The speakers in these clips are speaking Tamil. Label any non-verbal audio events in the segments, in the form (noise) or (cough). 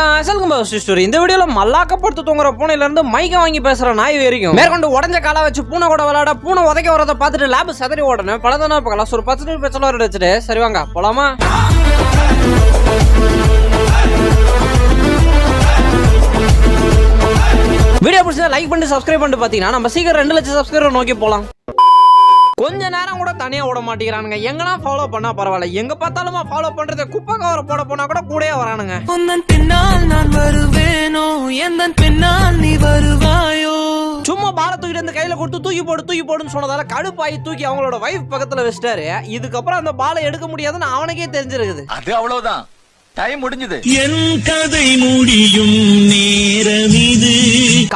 அசல்கும் ஸ்டோரி இந்த வீடியோல மல்லாக்கப்படுத்து தூங்குற பூனையில இருந்து மைக்க வாங்கி பேசுற நாய் வரைக்கும் மேற்கொண்டு உடஞ்ச காலை வச்சு பூனை கூட விளையாட பூனை உதைக்க வரதை பார்த்துட்டு லேப் சதறி ஓடணும். பழதான பார்க்கலாம் ஒரு பத்து நிமிஷம் பேச்சல வச்சுட்டு. சரி வாங்க போலாமா? வீடியோ பிடிச்சா லைக் பண்ணி சப்ஸ்கிரைப் பண்ணிட்டு பாத்தீங்கன்னா நம்ம சீக்கிரம் ரெண்டு லட்சம் சப்ஸ்கிரைபர் நோக்கி போலாம். கொஞ்ச நேரம் கூட தனியா விட மாட்டேங்கிறானுங்க. எங்கன்னா ஃபாலோ பண்ணா பரவாயில்ல. எங்க பார்த்தாலுமா ஃபாலோ பண்றதை குப்பை கவரை போட போனா கூட கூடயே வரானுங்க. உந்தன் பின்னால் நான் வருவேனோ? எந்தன் பின்னால் நீ வருவாயோ? சும்மா பால தூக்கிட்டு வந்து கையில கொடுத்து தூக்கி போடு தூக்கி போடுன்னு சொன்னதால கடுப்பாயி தூக்கி அவங்களோட வைஃப் பக்கத்துல வச்சிட்டாரு. இதுக்கப்புறம் அந்த பாலை எடுக்க முடியாதுன்னு அவனுக்கே தெரிஞ்சிருக்குது. அது அவ்வளவுதான். டைம் முடிஞ்சது. என் கதை முடியும் நேரம் இது.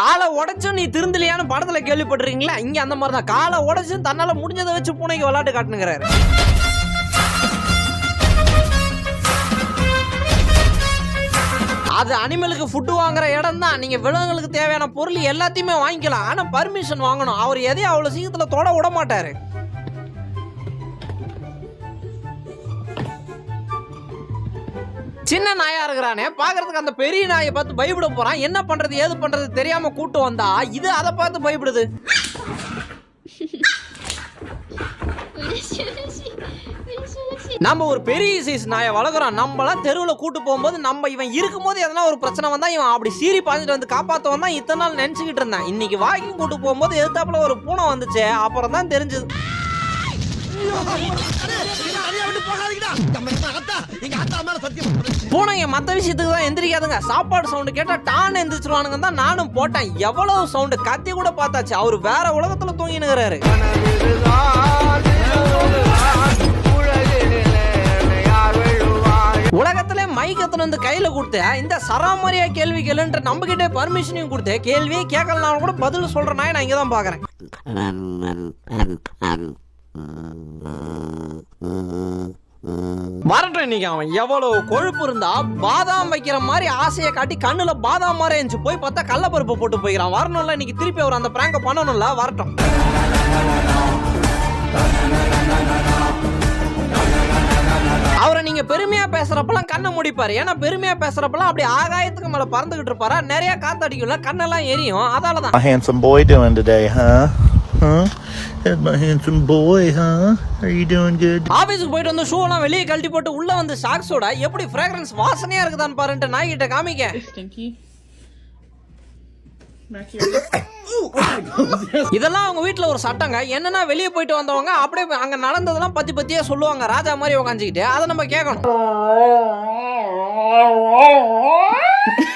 காலை உடைச்சும் நீ திருந்தலையான்னு படத்துல கேள்விப்பட்டிருக்கீங்களா? இங்க அந்த மாதிரி தான் காலை உடைச்சும் தன்னால முடிஞ்சதை வச்சு பூனைக்கு விளையாட்டு காட்டுனுங்கிறாரு. அது அனிமலுக்கு ஃபுட்டு வாங்குற இடம் தான் நீங்க விலங்குகளுக்கு தேவையான பொருள் எல்லாத்தையுமே வாங்கிக்கலாம். ஆனா பர்மிஷன் வாங்கணும். அவர் எதையும் அவ்வளவு சீக்கிரத்துல தொட விட மாட்டாரு. சின்ன நாயா இருக்கிறானே பாக்குறதுக்கு அந்த பெரிய நாயை பார்த்து பயப்பட போறான். என்ன பண்றது ஏது பண்றது தெரியாம கூட்டு வந்தா? இது அதை பார்த்து பயப்படுது. நம்ம ஒரு பெரிய சைஸ் நாயை வளர்க்குறோம். நம்மளாம் தெருவில் கூட்டு போகும்போது நம்ம இவன் இருக்கும்போது எதனா ஒரு பிரச்சனை வந்தால் இவன் அப்படி சீறி பாஞ்சிட்டு வந்து காப்பாற்ற தான் இத்தனை நாள் நினச்சிக்கிட்டு இருந்தான். இன்னைக்கு வாக்கிங் கூட்டு போகும்போது எதிர்த்தாப்புல ஒரு பூனை வந்துச்சு அப்புறம் தான் தெரிஞ்சது பூனைங்க மற்ற விஷயத்துக்கு தான் எந்திரிக்காதுங்க சாப்பாடு சவுண்டு கேட்டால் டான்னு எந்திரிச்சிருவானுங்க தான் நானும் போட்டேன் எவ்வளவு சவுண்டு கத்தி கூட பார்த்தாச்சு அவர் வேற உலகத்துல தூங்கினுங்கிறாரு உலகத்துல மைக்கத்துல வந்து கையில கொடுத்த இந்த சராமரியா கேள்வி கேளுன்ற நம்ம கிட்ட பர்மிஷனையும் கொடுத்த கேள்வியே கேட்கலனாலும் கூட பதில் சொல்ற நாய் நான் இங்க தான் பாக்குறேன் வரட்டும் இன்னைக்கு அவன். எவ்வளவு கொழுப்பு இருந்தா பாதாம் வைக்கிற மாதிரி ஆசையை காட்டி கண்ணுல பாதாம் மாதிரி இருந்துச்சு. போய் பார்த்தா கள்ளப்பருப்பு போட்டு போய்க்கிறான். வரணும்ல இன்னைக்கு திருப்பி அவர் அந்த பிராங்க பண்ணணும்ல வரட்டும். அவரை நீங்க பெருமையா பேசுறப்பெல்லாம் கண்ணை முடிப்பாரு. ஏன்னா பெருமையா பேசுறப்பெல்லாம் அப்படி ஆகாயத்துக்கு மேல பறந்துகிட்டு இருப்பாரா? நிறைய காத்தடிக்கும்ல கண்ணெல்லாம் எரியும். அதால தான் my handsome boy doing today, huh? How's my handsome boy, huh? Are you doing good? ஆபீஸ்க்கு போயிட்டு வந்து ஷூ எல்லாம் வெளியே கழட்டி போட்டு உள்ள வந்து சாக்ஸோட எப்படி ஃப்ராக்ரன்ஸ் வாசனையா இருக்குதான்னு பாருன்ட்டு நாய்கிட்ட காமிக்க. இதெல்லாம் அவங்க வீட்ல ஒரு சட்டங்க. என்னன்னா வெளியே போயிட்டு வந்தவங்க அப்படியே அங்க நடந்ததெல்லாம் பத்தி பத்தியே சொல்லுவாங்க. ராஜா மாதிரி உக்காந்துக்கிட்டு. அதை நம்ம கேட்கணும் (laughs)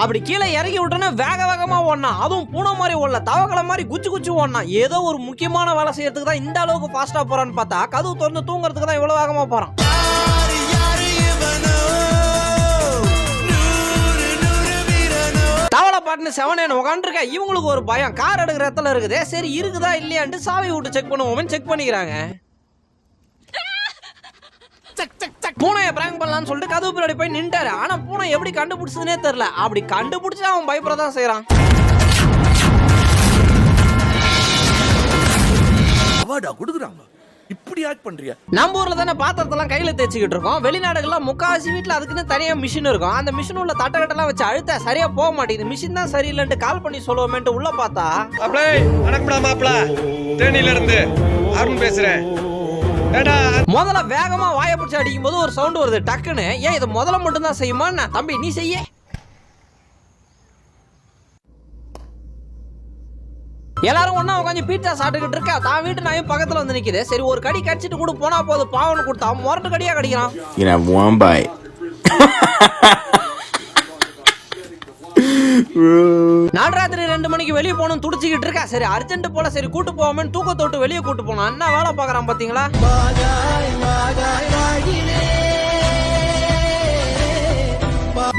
அப்படி கீழே இறக்கி விட்டோன்னா வேக வேகமா ஓடனான் அதுவும் பூனை மாதிரி ஓடல தவக்கலை மாதிரி குச்சி குச்சி ஓடனான் ஏதோ ஒரு முக்கியமான வேலை செய்யறதுக்கு தான் இந்த அளவுக்கு ஃபாஸ்டா போறான்னு பார்த்தா கதவு திறந்து தூங்குறதுக்கு தான் இவ்வளவு வேகமா போறான். தவளை பாட்டுன்னு செவனேன்னு உட்காந்துருக்க இவங்களுக்கு ஒரு பயம். கார் எடுக்கிற இடத்துல இருக்குதே. சரி இருக்குதா இல்லையான்ட்டு சாவி விட்டு செக் பண்ணுவோம் செக் பண்ணிக்கிறாங்க. (laughs) பூனையை பிராங்க் பண்ணலாம்னு சொல்லிட்டு கதவு பின்னாடி போய் நின்ட்டாரு. ஆனா பூனை எப்படி கண்டுபிடிச்சதுனே தெரியல. அப்படி கண்டுபிடிச்சா அவன் பயப்பட தான் செய்யறான் அவார்டா கொடுக்குறாங்க இப்படி ஆக்ட் பண்றியா? நம்ம ஊர்ல தானே பாத்திரத்தெல்லாம் கையில தேய்ச்சிக்கிட்டு இருக்கோம். வெளிநாடுகள்லாம் முக்காவாசி வீட்டுல அதுக்குன்னு தனியா மிஷின் இருக்கும். அந்த மிஷின் உள்ள தட்டக்கட்டெல்லாம் வச்சு அழுத்த சரியா போக மாட்டேங்குது. மிஷின் தான் சரியில்லைன்ட்டு கால் பண்ணி சொல்லுவோமேன்ட்டு உள்ள பார்த்தா மாப்பிள வணக்கம்டா மாப்பிள. தேனியில இருந்து அருண் பேசுறேன். முதல்ல வேகமா வாயை பிடிச்சி அடிக்கும் போது ஒரு சவுண்ட் வருது. டக்குன்னு ஏன் இது முதல்ல மட்டும் தான் செய்யுமா? தம்பி நீ செய்ய. எல்லாரும் ஒண்ணா உட்காந்து பீட்சா சாப்பிட்டுக்கிட்டு இருக்கா? தான் வீட்டு நாயும் பக்கத்துல வந்து நிக்குது. சரி ஒரு கடி கடிச்சிட்டு கூட போனா போது பாவனு கொடுத்தா முரட்டு கடியா கடிக்கிறான். (laughs) (laughs) You ராத்திரி ரெண்டு மணிக்கு வெளியே போகணும் துடிச்சிக்கிட்டு இருக்கா. சரி அர்ஜென்ட் போல சரி கூட்டு போவோமேன்னு தூக்கத்தை விட்டு வெளியே கூட்டு போனோம் என்ன வேலை பார்க்குறான் பாத்தீங்களா?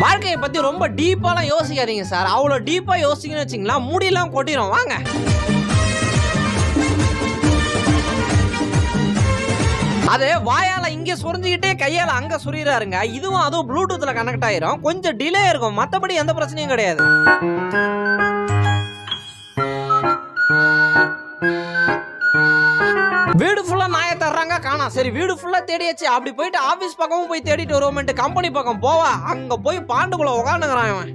வாழ்க்கையை பத்தி ரொம்ப டீப்பாலாம் யோசிக்காதீங்க சார் அவ்வளோ டீப்பா யோசிக்கணும்னு வச்சுங்களா முடியெல்லாம் கொட்டிடும் வாங்க. அது வாயால இங்க சுரிஞ்சுக்கிட்டே கையால அங்க சுரியிறாருங்க. இதுவும் அதுவும் ப்ளூடூத்ல கனெக்ட் ஆயிரும். கொஞ்சம் டிலே இருக்கும். மத்தபடி எந்த பிரச்சனையும் கிடையாது. வீடு ஃபுல்லா நாயை தர்றாங்க. காணா. சரி வீடு ஃபுல்லா தேடியாச்சு. அப்படி போயிட்டு ஆபீஸ் பக்கமும் போய் தேடிட்டு வருவோம்ட்டு கம்பெனி பக்கம் போவா. அங்க போய் பாண்டுக்குள்ள உட்காந்துக்கிறான் இவன்.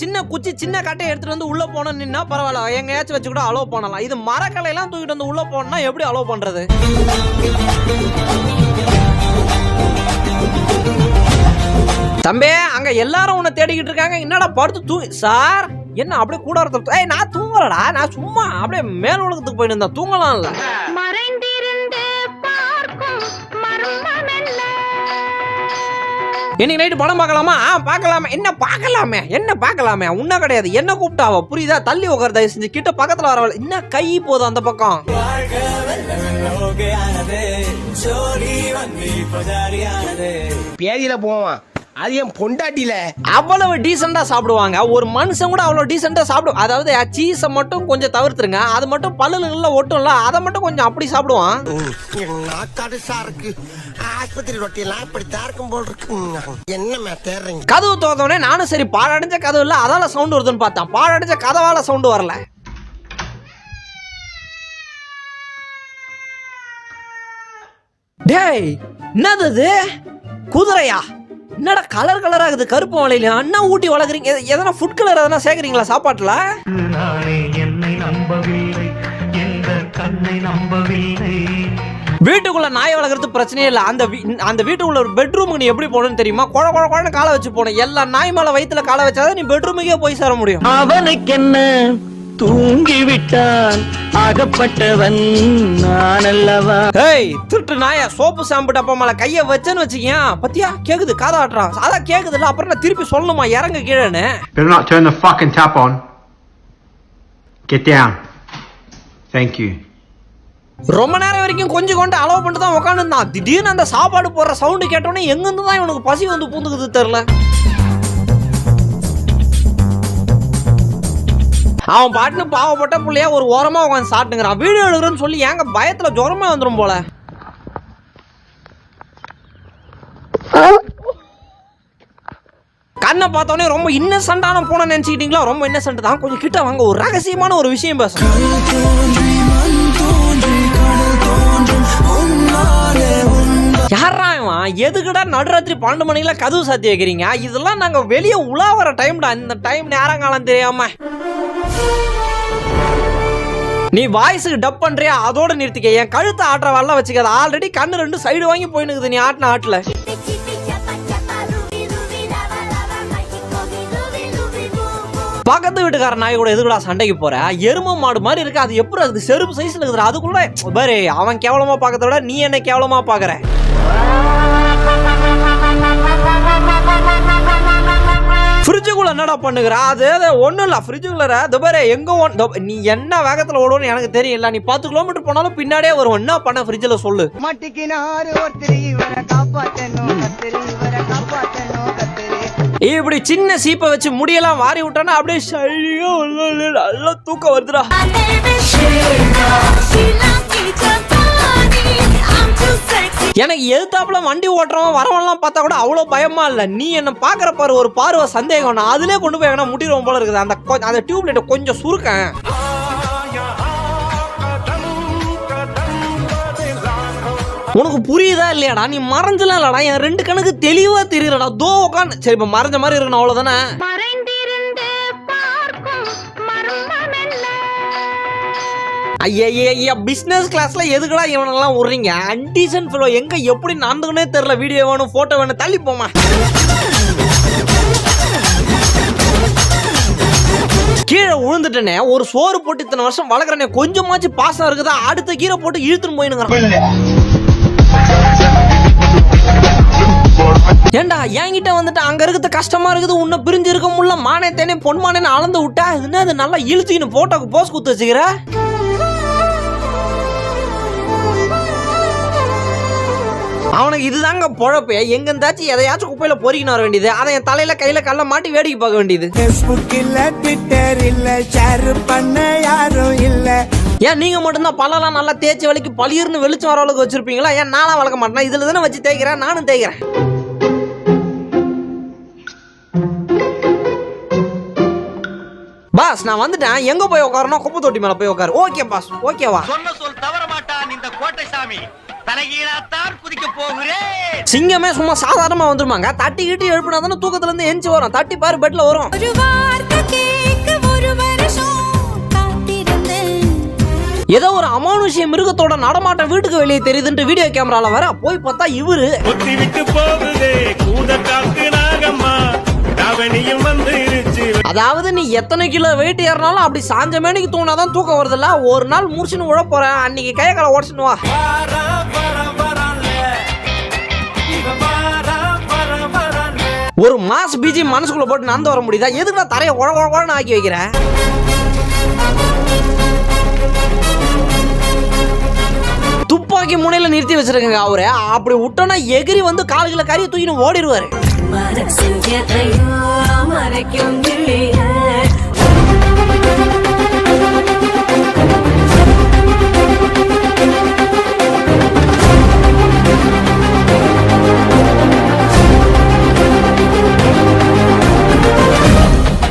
சின்ன குச்சி சின்ன கட்டையை எடுத்துட்டு வந்து உள்ள போனோம் நின்னா பரவாயில்ல. எங்கேயாச்சும் வச்சு கூட அலோவ் பண்ணலாம். இது மரக்கலையெல்லாம் தூக்கிட்டு வந்து உள்ள போனா எப்படி அலோவ் பண்றது? தம்பே அங்க எல்லாரும் உன்னை தேடிக்கிட்டு இருக்காங்க. என்னடா படுத்து தூ சார் என்ன அப்படியே கூட ஒருத்தர் ஏய் நான் தூங்கலடா. நான் சும்மா அப்படியே மேல் உலகத்துக்கு போயிட்டு இருந்தேன். தூங்கலாம்ல. இன்னைக்கு நைட்டு படம் பார்க்கலாமா? ஆ பார்க்கலாமே. என்ன பார்க்கலாமே? என்ன பார்க்கலாமே? உன்ன கிடையாது. என்ன கூப்பிட்டாவ? புரியுதா? தள்ளி உட்கார தயவு செஞ்சு. கிட்ட பக்கத்துல வரவள் என்ன கை போதும் அந்த பக்கம்? பேதியில போவான். அது என் பொண்டாட்டில அவ்வளவு டீசெண்டா சாப்பிடுவாங்க. ஒரு மனுஷன் கூட அவ்வளவு டீசெண்டா சாப்பிடும் அதாவது சீஸை மட்டும் கொஞ்சம் தவிர்த்துருங்க. அது மட்டும் பல்லுல ஒட்டும்ல அதை மட்டும் கொஞ்சம் அப்படி சாப்பிடுவான். நாக்காடுசா இருக்கு ஆஸ்பத்திரி ரொட்டி எல்லாம் இப்படித்தான் இருக்கும் போல் இருக்கு. என்ன தேடுறீங்க? கதவு தோத்தோடனே நானும் சரி பாழடைஞ்ச கதவு இல்ல அதால சவுண்ட் வருதுன்னு பார்த்தேன். பாழடைஞ்ச கதவால சவுண்ட் வரல. டேய் என்னது குதிரையா? என்னடா கலர் கலரா இருக்குது? கருப்பு வலையில அண்ணா ஊட்டி வளர்க்குறீங்க. எத- எதனா ஃபுட் கலர் எதனா சேர்க்குறீங்களா சாப்பாட்டுல? நானே என்னை நம்பவில்லை கண்ணை நம்பவில்லை. வீட்டுக்குள்ள நாய் வளர்க்குறது பிரச்சனையே இல்லை. அந்த அந்த வீட்டுக்குள்ள ஒரு பெட்ரூமுக்கு நீ எப்படி போகணும்னு தெரியுமா? குழ குழ குழன்னு காலை வச்சு போகணும். எல்லா நாய் மேல வயித்துல காலை வச்சாதான் நீ பெட்ரூமுக்கே போய் சேர முடியும். அவனுக்கென்ன? தூங்கி விட்டான் அகப்பட்டவன் நான் அல்லவா ஏய் திருட்டு நாய சோப்பு ஷாம்பு டப்பா மேல கைய வச்சேன்னு வச்சுக்கியா பத்தியா? கேக்குது காதை ஆட்டுறான் அதான் கேக்குதுல்ல அப்புறம் நான் திருப்பி சொல்லணுமா? இறங்க கீழேன்னு. Better not turn the fucking tap on. Get down. Thank you. ரொம்ப நேரம் வரைக்கும் கொஞ்சம் கொண்டு அலோவ் பண்ணிட்டு தான் உட்காந்துருந்தான் திடீர்னு அந்த சாப்பாடு போடுற சவுண்டு கேட்டோன்னே எங்கிருந்து தான் இவனுக்கு பசி வந்து பூந்துக்குது தெரில அவன் பாட்டுன்னு பாவப்பட்ட பிள்ளையா ஒரு ஓரமா உட்காந்து சாப்பிட்டுங்கிறான். வீடியோ எடுக்கிறேன்னு சொல்லி ஏங்க பயத்துல ஜுரமே வந்துடும் போல. கண்ணை பார்த்தோன்னே ரொம்ப இன்னசென்ட்டான பூனை நினைச்சுக்கிட்டீங்களா? ரொம்ப இன்னசென்ட் தான். கொஞ்சம் கிட்ட வாங்க ஒரு ரகசியமான ஒரு விஷயம் பேசணும் யாரா இவன்? எதுக்குடா நடுராத்திரி பன்னெண்டு மணிக்கெல்லாம் கதவு சாத்தி வைக்கிறீங்க? இதெல்லாம் நாங்க வெளியே உலாவற டைம்டா இந்த டைம் நேரங்காலம் தெரியாம. நீ வாய்ஸுக்கு டப் பண்றியா? அதோட நிறுத்திக்க. என் கழுத்தை ஆட்டுற வரல வச்சுக்காத ஆல்ரெடி கண்ணு ரெண்டு சைடு வாங்கி போயினுக்குது. நீ ஆட்டின ஆட்டுல. பக்கத்து வீட்டுக்கார நாய் கூட எதுக்குடா சண்டைக்கு போற? எரும மாடு மாதிரி இருக்கு. அது எப்படி அது செருப்பு சைஸ்ல இருக்குது? அதுக்குள்ள பாரு அவன் கேவலமா பார்க்கறத விட நீ என்ன கேவலமா பாக்குற ஃப்ரிட்ஜுக்குள்ள என்னடா பண்ணுகிற? அது ஒண்ணும் இல்ல. ஃப்ரிட்ஜுக்குள்ள இது பாரு எங்க ஒன் நீ என்ன வேகத்துல ஓடுன்னு எனக்கு தெரியல நீ பத்து கிலோமீட்டர் போனாலும் பின்னாடியே வரும் என்ன பண்ண ஃப்ரிட்ஜில் சொல்லு. மாட்டிக்கினாரு ஒருத்தர் இவரை கத்திரி இவரை கத்திரி இப்படி சின்ன சீப்பை வச்சு முடியெல்லாம் வாரி விட்டானா அப்படியே உள்ள நல்லா தூக்கம் வருதுடா. எனக்கு எதுத்தாப்புல வண்டி ஓட்டுறவன் வரவன்லாம் பார்த்தா கூட அவ்வளோ பயமா இல்லை. நீ என்ன பார்க்குற பாரு ஒரு பார்வை சந்தேகம். நான் அதுலயே கொண்டு போய் எங்கன்னா முட்டிடுவோம் போல இருக்குது. அந்த கொ- அந்த டியூப்லைட்டை கொஞ்சம் சுருக்கேன். உனக்கு புரியுதா இல்லையாடா? நீ மறைஞ்சலாம் இல்லடா. என் ரெண்டு கணக்கு தெளிவா தெரியுறடா தோ உட்காந்து சரி இப்ப மறைஞ்ச மாதிரி இருக்கணும் அவ்வளவுதானே? ஐயா பிசினஸ் கிளாஸ்ல எதுக்குடா இவனெல்லாம் விடுறீங்க அன்டீசன் ஃபிலோ எங்க எப்படி நடந்துக்கனே தெரியல. வீடியோ வேணும் போட்டோ வேணும் தள்ளி போமா கீழே விழுந்துட்டேனே ஒரு சோறு போட்டு இத்தனை வருஷம் வளர்க்குறனே கொஞ்சமாச்சு பாசம் இருக்குதா? அடுத்த கீரை போட்டு இழுத்துன்னு போயினுங்கிறான். ஏண்டா என்கிட்ட வந்துட்டு அங்க இருக்கிறது கஷ்டமா இருக்குது உன்னை பிரிஞ்சு இருக்க முடியல மானே தேனே பொன் மானேன்னு அளந்து விட்டா என்ன அது நல்லா இழுத்துக்கின்னு போட்டோக்கு போஸ் குத்து வச்சுக்கிற? அவனுக்கு இதுதாங்க பொழப்பு. எங்க இருந்தாச்சும் எதையாச்சும் குப்பையில பொறிக்கின்னு வர வேண்டியது. அதை என் தலையில கையில கல்ல மாட்டி வேடிக்கை பார்க்க வேண்டியது. ஃபேஸ்புக் இல்ல ட்விட்டர் இல்ல ஷேர் பண்ண யாரும் இல்ல. ஏன் நீங்க மட்டும்தான் பல்லெல்லாம் நல்லா தேய்ச்சி வலிக்கு பளிர்னு வெளிச்சம் வர அளவுக்கு வச்சிருப்பீங்களா? ஏன் நானா வளர்க்க மாட்டேன்? இதுல தானே வச்சு தேய்க்கிறேன் நானும் தேய்க்கிறேன். பாஸ் நான் வந்துட்டேன். எங்க போய் உட்காரணும்? குப்பை தொட்டி மேல போய் உட்காரு. Okay boss. ஓகேவா? சொன்ன சொல் தவற மாட்டான் இந்த கோட்டை சாமி. தலைகீழாத்தான் குதிக்க போகிறேன். சிங்கமே சும்மா சாதாரணமா வந்துருமாங்க? தட்டி கிட்டி எழுப்பினா தானே தூக்கத்துல இருந்து எஞ்சி வரும். தட்டி பாரு பெட்ல வரும். ஏதோ ஒரு அமானுஷ்ய மிருகத்தோட நடமாட்டம் வீட்டுக்கு வெளியே தெரியுதுன்ட்டு வீடியோ கேமரால வர போய் பார்த்தா இவரு. அதாவது நீ எத்தனை கிலோ வெயிட் ஏறினாலும் அப்படி சாஞ்ச மேனிக்கு தூணாதான் தூக்கம் வருதுல்ல? ஒரு நாள் முடிச்சுன்னு உழ போறேன். அன்னைக்கு கைய காலை உடச்சுன்னு வா. ஒரு மாஸ் பிஜி மனசுக்குள்ள போட்டு நடந்து வர முடியுதா? எதுக்கு நான் தரையை உழ உழன்னு ஆக்கி வைக்கிறேன்? துப்பாக்கி முனையில நிறுத்தி வச்சிருக்கேங்க அவரு. அப்படி விட்டோன்னா எகிரி வந்து காலுகளை கறியை தூக்கின்னு ஓடிடுவாரு. மனசில் மறைக்கும்